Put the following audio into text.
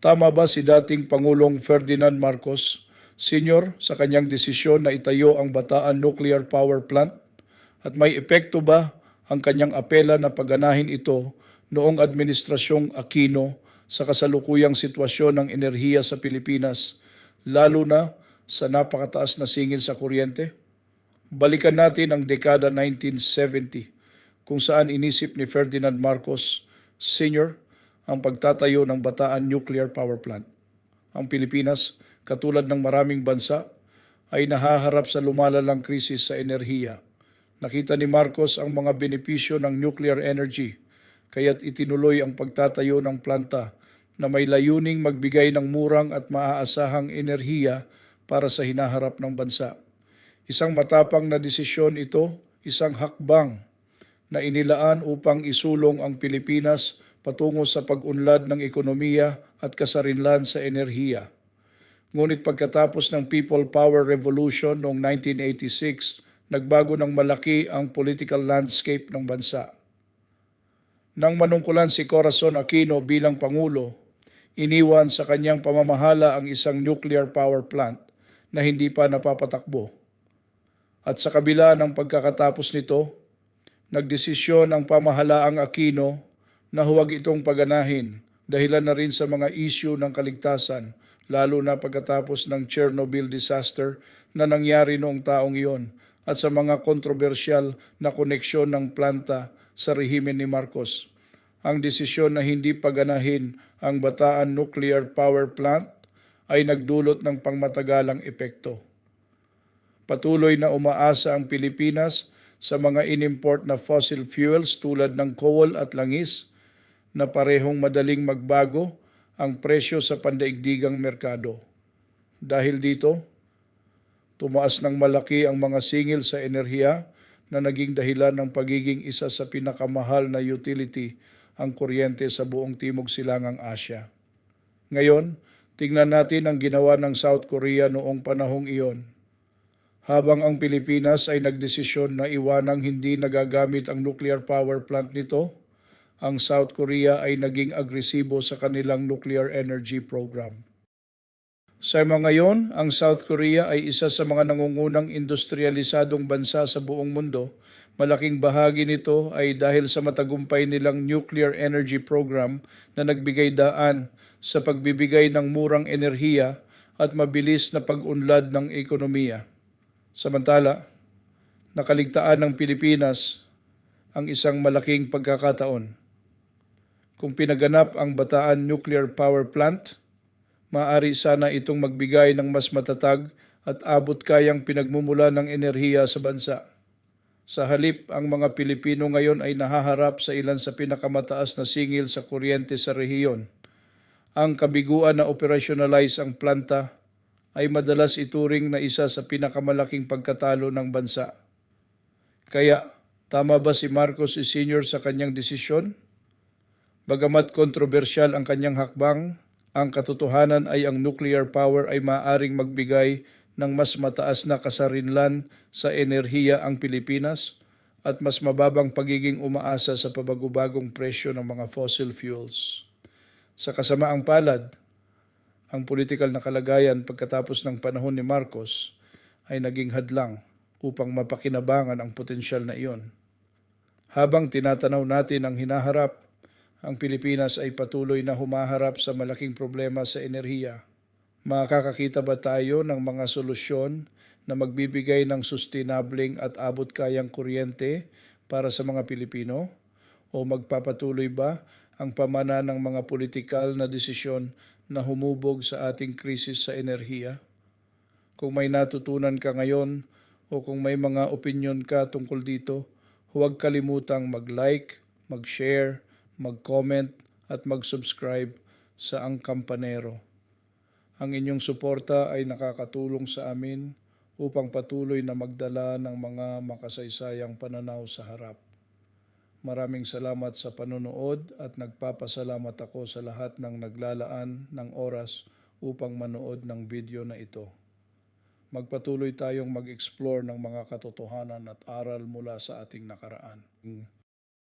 Tama ba si dating Pangulong Ferdinand Marcos Sr. sa kanyang desisyon na itayo ang Bataan Nuclear Power Plant? At may epekto ba ang kanyang apela na paganahin ito noong administrasyong Aquino sa kasalukuyang sitwasyon ng enerhiya sa Pilipinas, lalo na sa napakataas na singil sa kuryente? Balikan natin ang dekada 1970 kung saan inisip ni Ferdinand Marcos Sr. ang pagtatayo ng Bataan Nuclear Power Plant. Ang Pilipinas, katulad ng maraming bansa, ay nahaharap sa lumalalang krisis sa enerhiya. Nakita ni Marcos ang mga benepisyo ng nuclear energy, kaya't itinuloy ang pagtatayo ng planta na may layuning magbigay ng murang at maaasahang enerhiya para sa hinaharap ng bansa. Isang matapang na desisyon ito, isang hakbang na inilaan upang isulong ang Pilipinas patungo sa pag-unlad ng ekonomiya at kasarinlan sa enerhiya. Ngunit pagkatapos ng People Power Revolution noong 1986, nagbago ng malaki ang political landscape ng bansa. Nang manungkulan si Corazon Aquino bilang Pangulo, iniwan sa kanyang pamamahala ang isang nuclear power plant na hindi pa napapatakbo. At sa kabila ng pagkakatapos nito, nagdesisyon ang pamahalaang Aquino na huwag itong paganahin dahilan na rin sa mga issue ng kaligtasan lalo na pagkatapos ng Chernobyl disaster na nangyari noong taong iyon at sa mga kontrobersyal na koneksyon ng planta sa rehimen ni Marcos. Ang desisyon na hindi paganahin ang Bataan Nuclear Power Plant ay nagdulot ng pangmatagalang epekto. Patuloy na umaasa ang Pilipinas sa mga inimport na fossil fuels tulad ng coal at langis na parehong madaling magbago ang presyo sa pandaigdigang merkado. Dahil dito, tumaas ng malaki ang mga singil sa enerhiya na naging dahilan ng pagiging isa sa pinakamahal na utility ang kuryente sa buong Timog Silangang Asya. Ngayon, tingnan natin ang ginawa ng South Korea noong panahong iyon. Habang ang Pilipinas ay nagdesisyon na iwanang hindi nagagamit ang nuclear power plant nito, ang South Korea ay naging agresibo sa kanilang nuclear energy program. Sa ngayon, ang South Korea ay isa sa mga nangungunang industrialisadong bansa sa buong mundo. Malaking bahagi nito ay dahil sa matagumpay nilang nuclear energy program na nagbigay daan sa pagbibigay ng murang enerhiya at mabilis na pag-unlad ng ekonomiya. Samantala, nakaligtaan ng Pilipinas ang isang malaking pagkakataon. Kung pinaganap ang Bataan Nuclear Power Plant, maaari sana itong magbigay ng mas matatag at abot kayang pinagmumula ng enerhiya sa bansa. Sa halip, ang mga Pilipino ngayon ay nahaharap sa ilan sa pinakamataas na singil sa kuryente sa rehiyon. Ang kabiguan na operationalize ang planta ay madalas ituring na isa sa pinakamalaking pagkatalo ng bansa. Kaya, tama ba si Marcos Sr. sa kanyang desisyon? Bagamat kontrobersyal ang kanyang hakbang, ang katotohanan ay ang nuclear power ay maaring magbigay ng mas mataas na kasarinlan sa enerhiya ang Pilipinas at mas mababang pagiging umaasa sa pabagubagong presyo ng mga fossil fuels. Sa kasamaang palad, ang politikal na kalagayan pagkatapos ng panahon ni Marcos ay naging hadlang upang mapakinabangan ang potensyal na iyon. Habang tinatanaw natin ang hinaharap, ang Pilipinas ay patuloy na humaharap sa malaking problema sa enerhiya. Makakakita ba tayo ng mga solusyon na magbibigay ng sustainabling at abot kayang kuryente para sa mga Pilipino? O magpapatuloy ba ang pamana ng mga politikal na desisyon na humubog sa ating krisis sa enerhiya? Kung may natutunan ka ngayon o kung may mga opinion ka tungkol dito, huwag kalimutang mag-like, mag-share, mag-comment at mag-subscribe sa Ang Kampanero. Ang inyong suporta ay nakakatulong sa amin upang patuloy na magdala ng mga makasaysayang pananaw sa harap. Maraming salamat sa panonood at nagpapasalamat ako sa lahat ng naglalaan ng oras upang manood ng video na ito. Magpatuloy tayong mag-explore ng mga katotohanan at aral mula sa ating nakaraan.